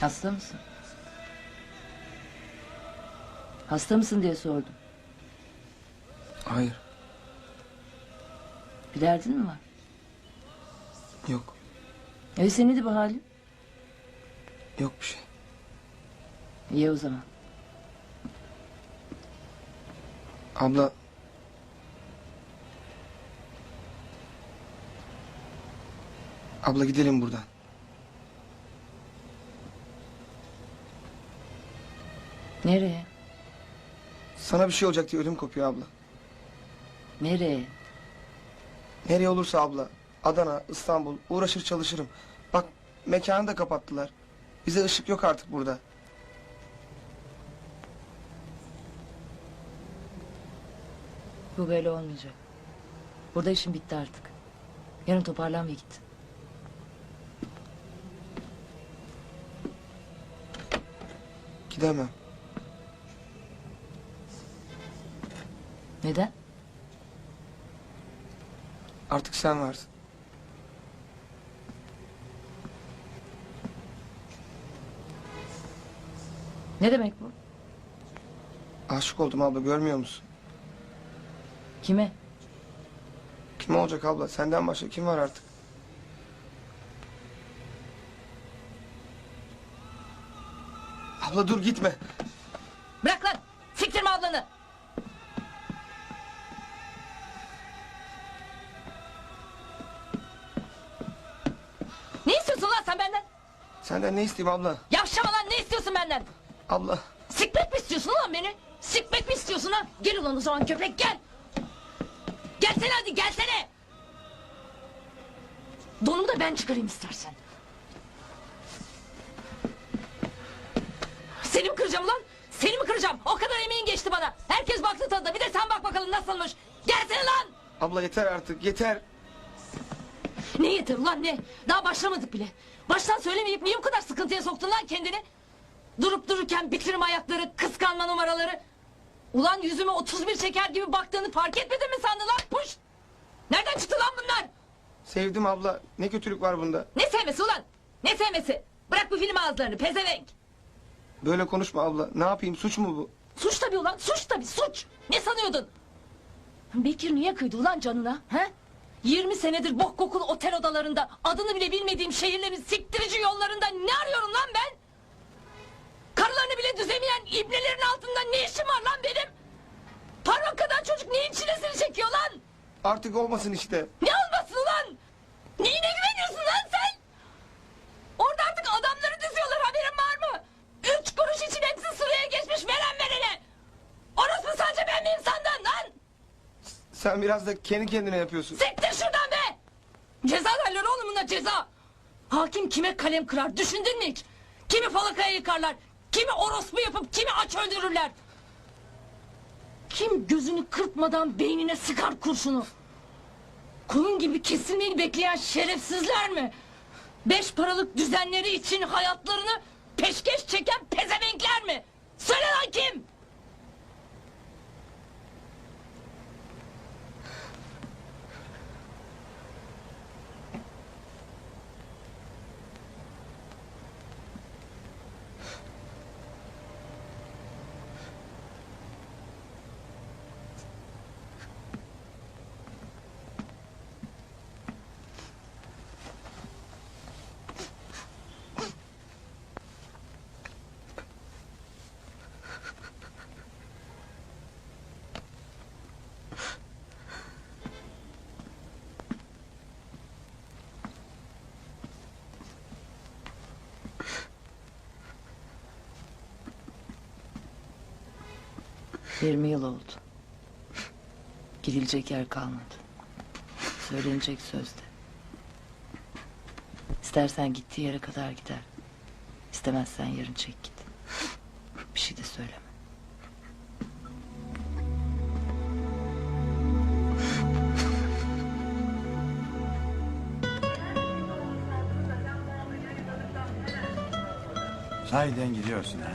Hasta mısın? Hasta mısın diye sordum. Hayır. Bir derdin mi var? Yok. Öyleyse neydi bu halin? Yok bir şey. İyi o zaman. Abla. Abla gidelim buradan. Nereye? Sana bir şey olacak diye ödüm kopuyor abla. Nereye? Nereye olursa abla. Adana, İstanbul. Uğraşır çalışırım. Bak mekanı da kapattılar. Bize ışık yok artık burada. Bu böyle olmayacak. Burada işin bitti artık. Yarın toparlan ve git. Gidemem. Neden? Artık sen varsın. Ne demek bu? Aşık oldum abla görmüyor musun? Kime? Kim olacak abla? Senden başka kim var artık? Abla dur gitme. Bırak lan! Siktirme ablanı! İstiyorsun lan sen benden? Senden ne isteyeyim abla? Yavşama lan ne istiyorsun benden? Abla. Sikmek mi istiyorsun lan beni? Sikmek mi istiyorsun ha? Gel ulan o zaman köpek gel. Gelsene hadi gelsene. Donumu da ben çıkarayım istersen. Seni mi kıracağım ulan? Seni mi kıracağım? O kadar emeğin geçti bana. Herkes baktı tadına. Bir de sen bak bakalım nasılmış. Gelsene lan. Abla yeter artık yeter. Ne yeter ulan ne? Daha başlamadık bile. Baştan söylemeyip niye bu kadar sıkıntıya soktun lan kendini? Durup dururken bitirme ayakları, kıskanma numaraları. Ulan yüzüme 31 şeker gibi baktığını fark etmedin mi sandın lan? Puş! Nereden çıktı lan bunlar? Sevdim abla. Ne kötülük var bunda? Ne sevmesi ulan? Ne sevmesi? Bırak bu film ağızlarını pezevenk. Böyle konuşma abla. Ne yapayım suç mu bu? Suç tabii ulan suç tabii suç. Ne sanıyordun? Bekir niye kıydı ulan canına? He? 20 senedir bok kokulu otel odalarında adını bile bilmediğim şehirlerin siktirici yollarında ne arıyorum lan ben? Karılarını bile düzemeyen ibnelerin altında ne işim var lan benim? Parmak kadar çocuk neyin çilesini çekiyor lan? Artık olmasın işte. Ne olmasın Sen biraz da kendi kendine yapıyorsun. Siktir şuradan be! Ceza derler oğlum buna ceza. Hakim kime kalem kırar düşündün mü hiç? Kimi falakaya yıkarlar? Kimi orospu yapıp kimi aç öldürürler? Kim gözünü kırpmadan beynine sıkar kurşunu? Kulun gibi kesilmeyi bekleyen şerefsizler mi? Beş paralık düzenleri için hayatlarını peşkeş çeken pezevenkler mi? Söyle lan kim? Yirmi yıl oldu. Gidilecek yer kalmadı. Söylenecek söz de. İstersen gittiği yere kadar gider. İstemezsen yarın çek git. Bir şey de söyleme. Sahiden gidiyorsun ha.